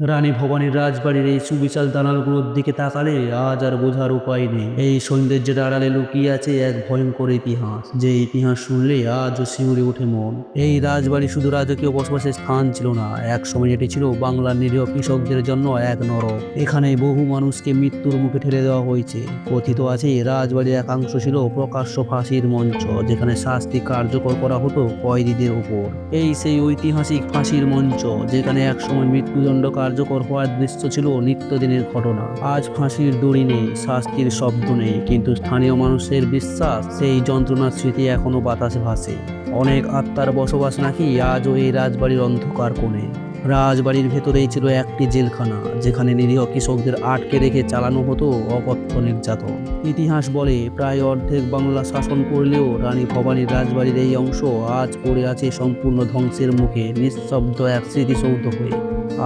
রানী ভবানীর রাজবাড়ির এই সুবিশাল দালানগুলোর দিকে তাকালে আজ আর বোঝার উপায় নেই। এই সৌন্দর্যের আড়ালে লুকিয়ে আছে এক ভয়ঙ্কর ইতিহাস। যে ইতিহাস শুনলে আজও শিউরে ওঠে মন। এই রাজবাড়ি শুধু রাজকীয় বসবাসের স্থান ছিল না, এক সময় এটি ছিল বাংলার নিরীহ কৃষকদের জন্য এক নরক। এখানে বহু মানুষকে মৃত্যুর মুখে ঠেলে দেওয়া হয়েছে। কথিত আছে, রাজবাড়ির একাংশ ছিল প্রকাশ্য ফাঁসির মঞ্চ, যেখানে শাস্তি কার্যকর করা হতো কয়েদিদের উপর এই সেই ঐতিহাসিক ফাঁসির মঞ্চ, যেখানে একসময় মৃত্যুদণ্ড কার্যকর হওয়ার দৃশ্য ছিল নিত্যদিনের ঘটনা। আজ ফাঁসির দড়ি নেই, শাস্তির শব্দ নেই, কিন্তু স্থানীয় মানুষের বিশ্বাস, সেই যন্ত্রণার স্মৃতি এখনও বাতাসে ভাসে। অনেক আত্মার বসবাস নাকি আজও এই রাজবাড়ির অন্ধকার কোণে। রাজবাড়ির ভেতরেই ছিল একটি জেলখানা, যেখানে নিরীহ কৃষকদের আটকে রেখে চালানো হতো অকথ্য নির্যাতন। ইতিহাস বলে প্রায় অর্ধেক বাংলা শাসন করলেও রানী ভবানীর রাজবাড়ির এই অংশ আজ পড়ে আছে সম্পূর্ণ ধ্বংসের মুখে, নিঃশব্দ এক স্মৃতিসৌধ হয়ে।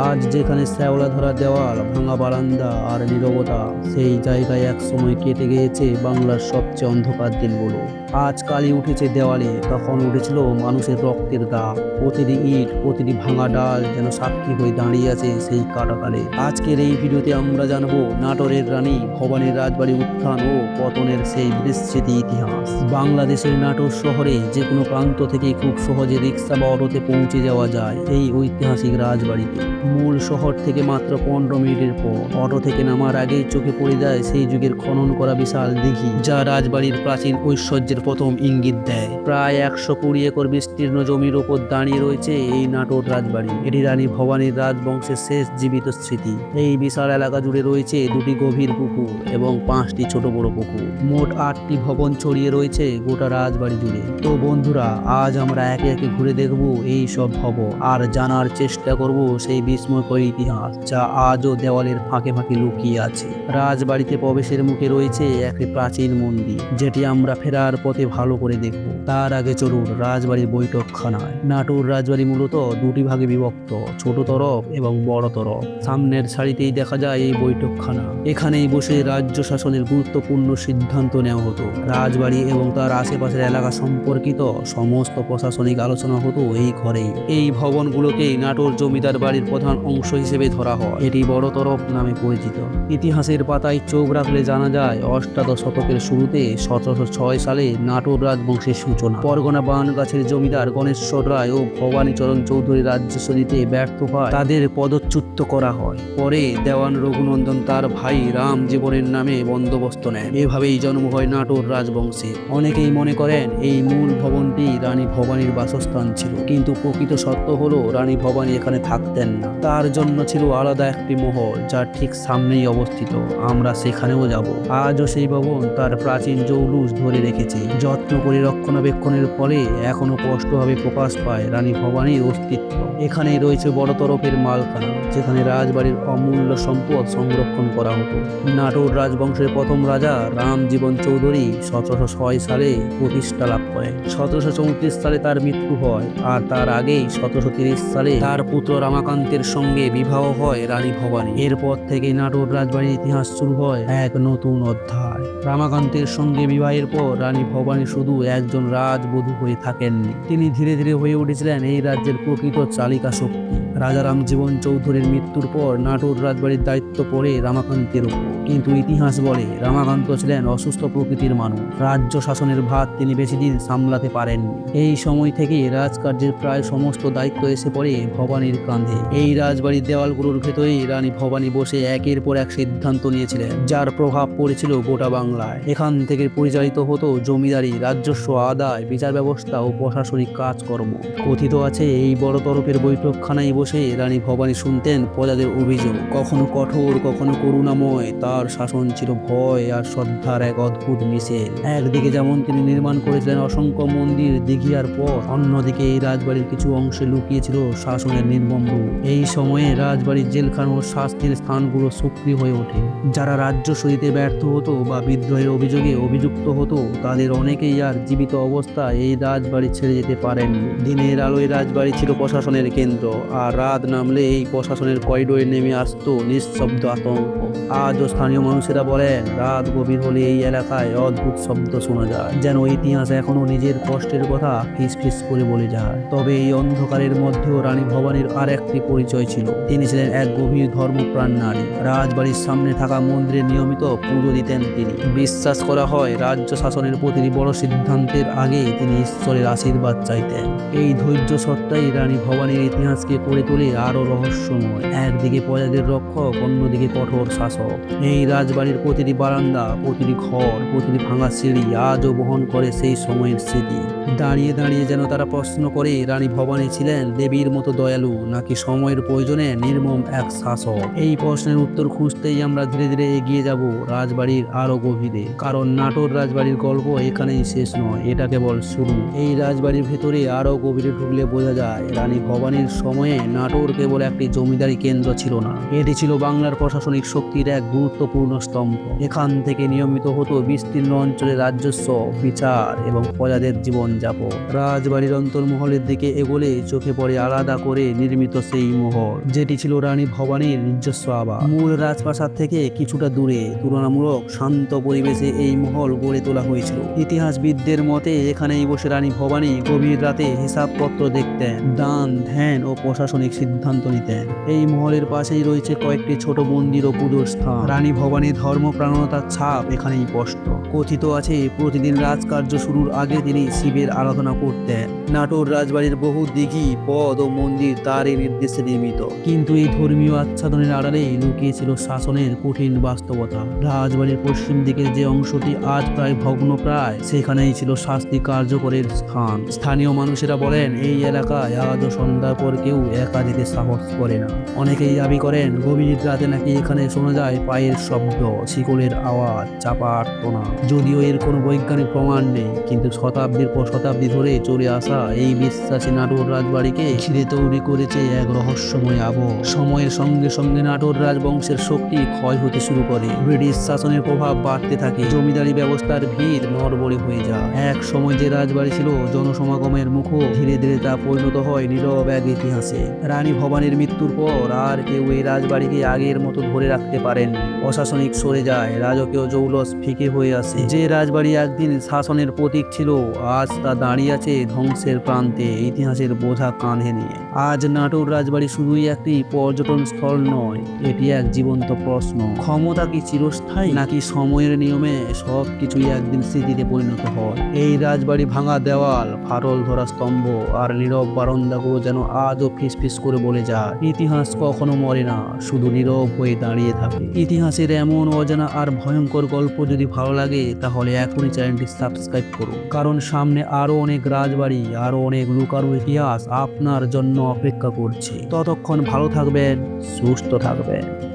আজ যেখানে শ্যাওলা ধরা দেওয়াল, ভাঙা বারান্দা আর নীরবতা, সেই জায়গায় এক সময় কেটে গিয়েছে বাংলার সবচেয়ে অন্ধকার দিনগুলো। আজ কালি উঠেছে দেওয়ালে, তখন উঠেছিল মানুষের রক্তের দাগ প্রতিটি ইট, প্রতিটি ভাঙা ডাল যেন সাক্ষী হয়ে দাঁড়িয়ে আছে সেই কাটাকালে আজকের এই ভিডিওতে আমরা জানব নাটোরের রানী, ভবানীর রাজবাড়ি উত্থান ও পতনের সেই বিস্মৃতি ইতিহাস। বাংলাদেশের নাটোর শহরে যে কোনো প্রান্ত থেকে খুব সহজে রিক্সা বা অটোতে পৌঁছে যাওয়া যায় এই ঐতিহাসিক রাজবাড়িতে। মূল শহর থেকে মাত্র পনেরো মিনিটের পর অটো থেকে নামার আগেই চোখে পড়ে যায় সেই যুগের খনন করা বিশাল দিঘি, যা রাজবাড়ির প্রাচীন ঐশ্বর্যের প্রথম ইঙ্গিত দেয়। প্রায় একশো কুড়ি একর বিস্তীর্ণ জমির ওপর দাঁড়িয়ে রয়েছে এই নাটোর রাজবাড়ি। এটি রানী ভবানীর রাজবংশের শেষ জীবিত স্মৃতি। এই বিশাল এলাকা জুড়ে রয়েছে দুটি গভীর পুকুর এবং পাঁচটি ছোট বড় পুকুর। মোট আটটি ভবন ছড়িয়ে রয়েছে গোটা রাজবাড়ি জুড়ে। তো বন্ধুরা, আজ আমরা একে একে ঘুরে দেখব এই সব ভবন আর জানার চেষ্টা করব সেই বিস্ময়কর ইতিহাস যা আজও দেওয়ালের ফাঁকে ফাঁকে লুকিয়ে আছে। রাজবাড়িতে প্রবেশের মুখে রয়েছে একটি প্রাচীন মন্দির, যেটি আমরা ফেরার পথে ভালো করে দেখব। তার আগে চলুন রাজবাড়ির বৈঠকখানায়। নাটোর রাজবাড়ি মূলত দুটি ভাগে বিভক্ত, ছোট তরফ এবং বড় তরফ। সামনের সারিতেই দেখা যায় এই বৈঠকখানা। এখানেই বসে রাজ্য শাসনের গুরুত্বপূর্ণ সিদ্ধান্ত নেওয়া হতো। রাজবাড়ি এবং তার আশেপাশের এলাকা সম্পর্কিত সমস্ত প্রশাসনিক আলোচনা হতো এই ঘরেই। এই ভবনগুলোকেই নাটোর জমিদার বাড়ির প্রধান অংশ হিসেবে ধরা হয়। এটি বড় তরফ নামে পরিচিত। ইতিহাসের পাতায় চোখ রাখলে জানা যায়, অষ্টাদশ শতকের শুরুতে সতেরোশো ছয় সালে নাটোর রাজবংশের সূচনা। পরগনা বানগাছের জমিদার গণেশ্বর রায় ও ভবানীচরণ চৌধুরী রাজ্যস্ব দিতে ব্যর্থ হয়। তাদের পদচ্যুত করা হয়। পরে দেওয়ান রঘুনন্দন তার ভাই রাম জীবনের নামে বন্দোবস্ত নেন। এভাবেই জন্ম হয় নাটোর রাজবংশে। অনেকেই মনে করেন এই মূল ভবনটি রানী ভবানীর বাসস্থান ছিল। কিন্তু প্রকৃত সত্য হলো, রানী ভবানী এখানে থাকতেন না। তার জন্য ছিল আলাদা একটি মহল যার ঠিক সামনেই অবস্থিত। আমরা সেখানেও যাব। আজও সেই ভবন তার প্রাচীন জৌলুস ধরে রেখেছে। যত্ন করে রক্ষণাবেক্ষণের ফলে এখনও স্পষ্টভাবে প্রকাশ পায় রানী ভবানীর অস্তিত্ব। এখানেই রয়েছে বড় তরফের মালখানা, যেখানে রাজবাড়ির অমূল্য সম্পদ সংরক্ষণ করা হতো। নাটোর রাজবংশের প্রথম রাজা রামজীবন চৌধুরী সতেরোশো ছয় সালে প্রতিষ্ঠা লাভ করেন। সতেরোশো চৌত্রিশ সালে তার মৃত্যু হয় আর তার আগেই সতেরোশো তিরিশ সালে তার পুত্র রামাকান্তের সঙ্গে বিবাহ হয় রানী ভবানী। এরপর থেকে নাটোর রাজবাড়ির ইতিহাস শুরু হয় এক নতুন অধ্যায়। রামাকান্তের সঙ্গে বিবাহের পর রানী ভবানী শুধু একজন রাজবধূ হয়ে থাকেননি। তিনি ধীরে ধীরে হয়ে উঠেছিলেন এই রাজ্যের প্রকৃত চালিকা শক্তি রাজা রামজীবন চৌধুরীর মৃত্যুর পর নাটোর রাজবাড়ির দায়িত্ব পড়ে রামাকান্তের উপর। কিন্তু ইতিহাস বলে রামাকান্ত ছিলেন অসুস্থ প্রকৃতির মানুষ। রাজ্য শাসনের ভার তিনি বেশি দিন সামলাতে পারেননি। এই সময় থেকে রাজকার্যের প্রায় সমস্ত দায়িত্ব এসে পড়ে ভবানীর কাঁধে। এই রাজবাড়ির দেওয়ালগুলোর ভেতরেই রানী ভবানী বসে একের পর এক সিদ্ধান্ত নিয়েছিলেন, যার প্রভাব পড়েছিল গোটা বাংলায়। এখান থেকে পরিচালিত হতো জমিদারি, রাজস্ব, আদায়, বিচার ব্যবস্থা ও প্রশাসনিক কাজকর্ম। কথিত আছে এই বড় তরফের বৈঠকখানায় বসে রানী ভবানী শুনতেন প্রজাদের অভিযোগ। কখনো কঠোর, কখনো করুণাময়। তার শাসন ছিল ভয় আর শ্রদ্ধার এক অদ্ভুত মিশেল। একদিকে যেমন তিনি নির্মাণ করেছিলেন অসংখ্য মন্দির দিঘি পর অন্যদিকে এই রাজবাড়ির কিছু অংশে লুকিয়েছিল শাসনের নির্মম রূপ। এই সময়ে রাজবাড়ির জেলখানা ও শাস্তির স্থানগুলো সক্রিয় হয়ে ওঠে। যারা রাজ্য সইতে ব্যর্থ হতো বা বিদ্রোহের অভিযোগে অভিযুক্ত হতো, তাদের অনেকেই আর জীবিত অবস্থায় এই রাজবাড়ি ছেড়ে যেতে পারেন দিনের আলোয় রাজবাড়ি ছিল প্রশাসনের কেন্দ্র, আর রাত নামলে এই প্রশাসনের করিডোরে নেমে আসতো নিঃশব্দ আতঙ্ক। আজও স্থানীয় মানুষেরা বলেন, রাত গভীর হলে এই এলাকায় অদ্ভুত শব্দ শোনা যায়, যেন ইতিহাস এখনও নিজের কষ্টের কথা ফিস ফিস করে বলে যায়। তবে এই অন্ধকারের মধ্যেও রানী ভবানীর আর একটি পরিচয় ছিল। তিনি ছিলেন এক গভীর ধর্মপ্রাণ নারী। রাজবাড়ির সামনে থাকা মন্দিরে নিয়মিত পুজো দিতেন তিনি। বিশ্বাস করা হয়, রাজ্য শাসনের প্রতিটি বড় সিদ্ধান্তের আগে তিনি ঈশ্বরের আশীর্বাদ চাইতেন। এই ধৈর্য সত্তাই রানী ভবানীর ইতিহাসকে করে তোলে আরও রহস্যময়। একদিকে প্রজাদের রক্ষক, অন্যদিকে কঠোর শাসক। এই রাজবাড়ির প্রতিটি বারান্দা, প্রতিটি ঘর, প্রতিটি ভাঙা সিঁড়ি আজও বহন করে সেই সময়ের স্মৃতি। দাঁড়িয়ে দাঁড়িয়ে যেন তারা প্রশ্ন করে, রানী ভবানী ছিলেন দেবীর মতো দয়ালু নাকি সময়ের প্রয়োজনে নির্মম এক শাসক? এই প্রশ্নের উত্তর খুঁজতেই আমরা ধীরে ধীরে এগিয়ে যাব রাজবাড়ির আরও গভীরে। কারণ নাটোর রাজবাড়ির গল্প এখানেই শেষ নয়, এটা কেবল শুরু। এই রাজবাড়ির ভেতরে আরও গভীরে ঢুকলে বোঝা যায়, রানী ভবানীর সময়ে নাটোর কেবল একটি জমিদারি কেন্দ্র ছিল না। এটি ছিল বাংলার প্রশাসনিক শক্তির এক গুরুত্বপূর্ণ স্তম্ভ। এখান থেকে নিয়মিত হতো বিস্তীর্ণ অঞ্চলে রাজস্ব, বিচার এবং প্রজাদের জীবনযাপন। রাজবাড়ির অন্তর্মহলের দিকে এগোলে চোখে পড়ে আলাদা করে নির্মিত সেই মহল যেটি ছিল রানী ভবানীর নিজস্ব আবাস। মূল রাজপ্রাসাদ থেকে কিছুটা দূরে তুলনামূলক শান্ত পরিবেশে এই মহল গড়ে তোলা হয়েছিল। ইতিহাসবিদদের মতে, এখানেই বসে রানী ভবানী গভীর রাতে হিসাবপত্র দেখতেন। দান, ধ্যান ও প্রশাসনিক সিদ্ধান্ত নিতেন এই মহলের পাশেই রয়েছে কয়েকটি ছোট মন্দির ও পুজোর স্থান। রানী ভবানীর ধর্মপ্রাণতার ছাপ এখানেই স্পষ্ট। কথিত আছে, প্রতিদিন রাজকার্য শুরুর আগে তিনি শিবের আরাধনা করতেন। নাটোর রাজবাড়ির বহু দিঘি, পদ ও মন্দির তারই নির্দেশে নির্মিত। কিন্তু এই ধর্মীয় আচ্ছাদনের আড়ালে লুকিয়ে ছিল শাসনের কঠিন বাস্তবতা। রাজবাড়ির পশ্চিম দিকের যে অংশটি আজ প্রায় ভগ্নপ্রায়, সেখানেই ছিল শাস্তি কার্যকরের স্থান। স্থানীয় মানুষেরা বলেন, এই এলাকায় আজও সন্ধ্যার পর কেউ একা যেতে সাহস করে না। অনেকেই দাবি করেন, গভীর রাতে নাকি এখানে শোনা যায় পায়ের শব্দ, শিকলের আওয়াজ, চাপা আটকোনা যদিও এর কোনো বৈজ্ঞানিক প্রমাণ নেই, কিন্তু শতাব্দীর পর শতাব্দী ধরে চলে আসা এই বিশ্বাসী নাটোর রাজবাড়িকে ঘিরে তৈরি করেছে এক রহস্যময় আবহ। সময়ের সঙ্গে সঙ্গে নাটোর রাজবংশের শক্তি ক্ষয় হতে শুরু করে। ব্রিটিশ শাসনের প্রভাব বাড়তে থাকে, জমিদারি ব্যবস্থার ভিড় নড়বড়ে হয়ে যায়। এক সময় যে রাজবাড়ি ছিল, জনসমাগমের মুখো ধীরে ধীরে তা পরিণত হয় নীরব এক ইতিহাসে। রানী ভবানীর মৃত্যুর পর আর কেউ এই রাজবাড়িকে আগের মতো ধরে রাখতে পারেন। প্রশাসনিক সরে যায়, রাজকীয় জৌলস ফিকে হয়ে আসে। যে রাজবাড়ি একদিন শাসনের প্রতীক ছিল, আজ তা দাঁড়িয়ে আছে ধ্বংসের প্রান্তে, ইতিহাসের বোঝা কাঁধে নিয়ে। আজ নাটোর রাজবাড়ি শুধুই একটি পর্যটন স্থল নয়, এটি এক জীবন্ত প্রশ্ন। ক্ষমতা কি চিরস্থায়ী, নাকি সময়ের নিয়মে সব কিছুই একদিন স্মৃতিতে পরিণত হয়? এই রাজবাড়ি ভাঙা দেওয়াল, ফাটল ধরা স্তম্ভ, আর নীরব বারান্দাগুলো যেন আজও ফিসফিস করে বলে যায় ইতিহাস কখনো মরে না, শুধু নীরব হয়ে দাঁড়িয়ে থাকে। ইতিহাসের এমন অজানা আর ভয়ঙ্কর গল্প যদি ভালো লাগে, তাহলে এখনই চ্যানেলটি সাবস্ক্রাইব করুন। কারণ সামনে আরও অনেক রাজবাড়ি আরও অনেক লুকারু ইতিহাস আপনার জন্য অপেক্ষা করছে। ততক্ষণ ভালো থাকবেন, সুস্থ থাকবেন।